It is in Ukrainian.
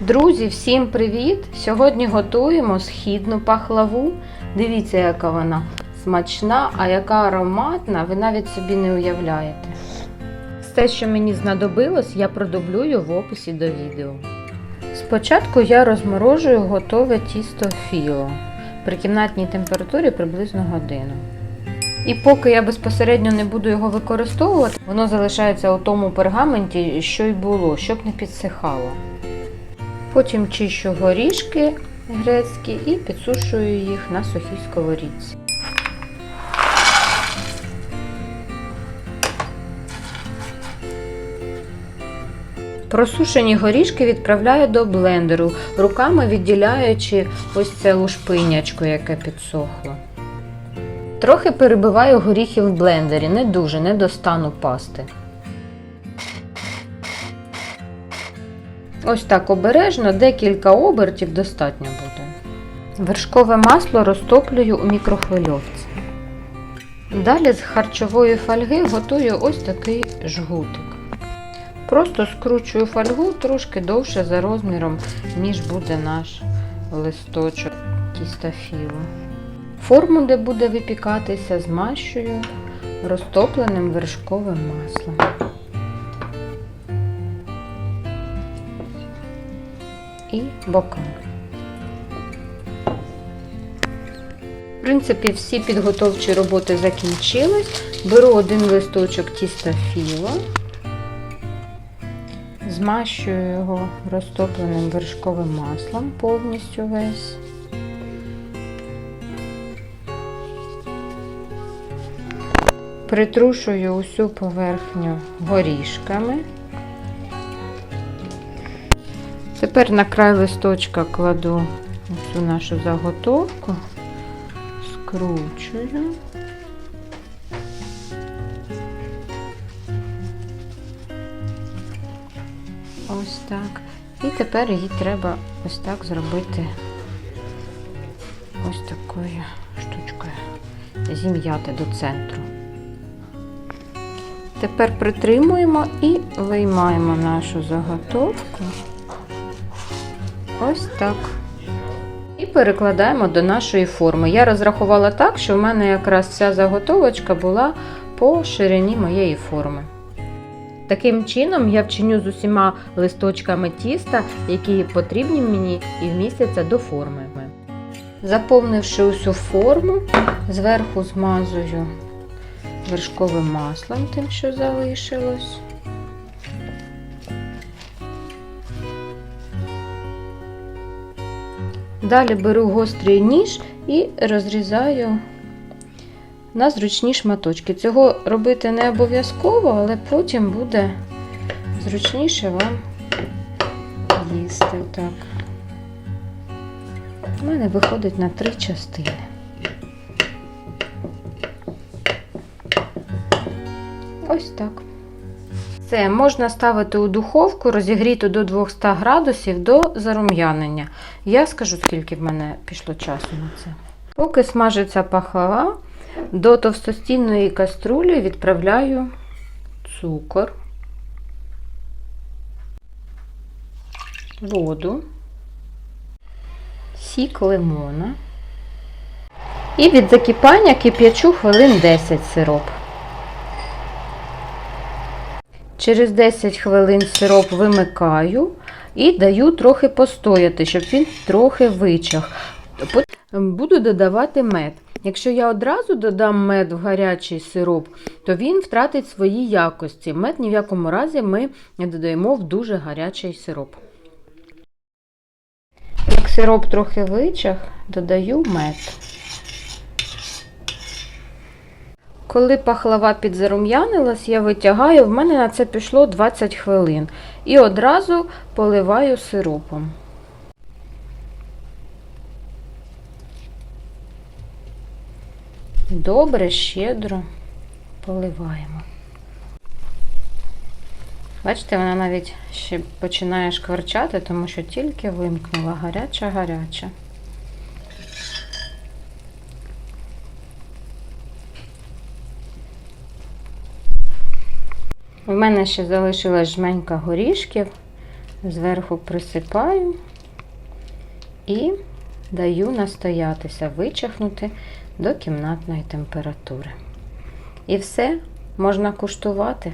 Друзі, всім привіт! Сьогодні готуємо східну пахлаву. Дивіться, яка вона смачна, а яка ароматна, ви навіть собі не уявляєте. Все, що мені знадобилось, я продублюю в описі до відео. Спочатку я розморожую готове тісто філо при кімнатній температурі приблизно годину. І поки я безпосередньо не буду його використовувати, воно залишається у тому пергаменті, що й було, щоб не підсихало. Потім чищу горішки грецькі і підсушую їх на сухій сковорідці. Просушені горішки відправляю до блендеру, руками відділяючи ось це лушпинячко, яке підсохло. Трохи перебиваю горіхи в блендері, не дуже, не достану пасти. Ось так обережно, декілька обертів достатньо буде. Вершкове масло розтоплюю у мікрохвильовці. Далі з харчової фольги готую ось такий жгутик. Просто скручую фольгу трошки довше за розміром, ніж буде наш листочок тістофілу. Форму, де буде випікатися, змащую розтопленим вершковим маслом. І бокал. В принципі, всі підготовчі роботи закінчились. Беру один листочок тіста філо, змащую його розтопленим вершковим маслом повністю весь. Притрушую усю поверхню горішками. Тепер на край листочка кладу цю нашу заготовку, скручую. Ось так. І тепер її треба ось так зробити ось такою штучкою. Зім'яти до центру. Тепер притримуємо і виймаємо нашу заготовку. Ось так. І перекладаємо до нашої форми. Я розрахувала так, що в мене якраз ця заготовочка була по ширині моєї форми. Таким чином я вчиню з усіма листочками тіста, які потрібні мені і вмістяться до форми. Заповнивши усю форму, зверху змазую вершковим маслом, тим, що залишилось. Далі беру гострий ніж і розрізаю на зручні шматочки. Цього робити не обов'язково, але потім буде зручніше вам їсти. Так. У мене виходить на три частини. Ось так. Це можна ставити у духовку, розігріту до 200 градусів до зарум'янення. Я скажу, скільки в мене пішло часу на це. Поки смажиться пахлава, до товстостінної каструлі відправляю цукор, воду, сік лимона. І від закипання кип'ячу хвилин 10 сироп. Через 10 хвилин сироп вимикаю і даю трохи постояти, щоб він трохи вичах. Буду додавати мед. Якщо я одразу додам мед в гарячий сироп, то він втратить свої якості. Мед ні в якому разі ми не додаємо в дуже гарячий сироп. Як сироп трохи вичах, додаю мед. Коли пахлава підзарум'янилась, я витягаю, в мене на це пішло 20 хвилин. І одразу поливаю сиропом. Добре, щедро поливаємо. Бачите, вона навіть ще починає шкварчати, тому що тільки вимкнула гаряча-гаряча. У мене ще залишилась жменька горішків. Зверху присипаю і даю настоятися, вичахнути до кімнатної температури. І все, можна куштувати.